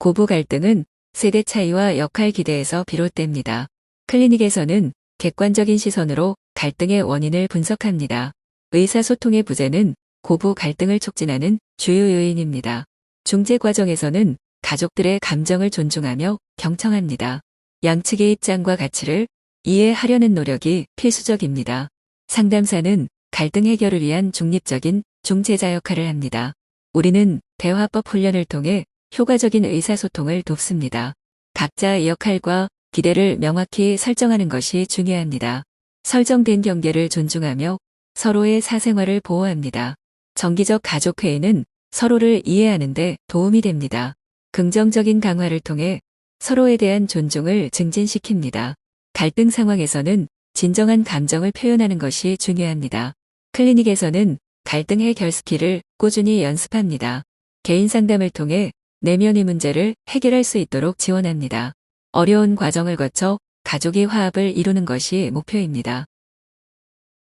고부 갈등은 세대 차이와 역할 기대에서 비롯됩니다. 클리닉에서는 객관적인 시선으로 갈등의 원인을 분석합니다. 의사소통의 부재는 고부 갈등을 촉진하는 주요 요인입니다. 중재 과정에서는 가족들의 감정을 존중하며 경청합니다. 양측의 입장과 가치를 이해하려는 노력이 필수적입니다. 상담사는 갈등 해결을 위한 중립적인 중재자 역할을 합니다. 우리는 대화법 훈련을 통해 효과적인 의사소통을 돕습니다. 각자의 역할과 기대를 명확히 설정하는 것이 중요합니다. 설정된 경계를 존중하며 서로의 사생활을 보호합니다. 정기적 가족회의는 서로를 이해하는데 도움이 됩니다. 긍정적인 강화를 통해 서로에 대한 존중을 증진시킵니다. 갈등 상황에서는 진정한 감정을 표현하는 것이 중요합니다. 클리닉에서는 갈등 해결 스킬을 꾸준히 연습합니다. 개인 상담을 통해 내면의 문제를 해결할 수 있도록 지원합니다. 어려운 과정을 거쳐 가족이 화합을 이루는 것이 목표입니다.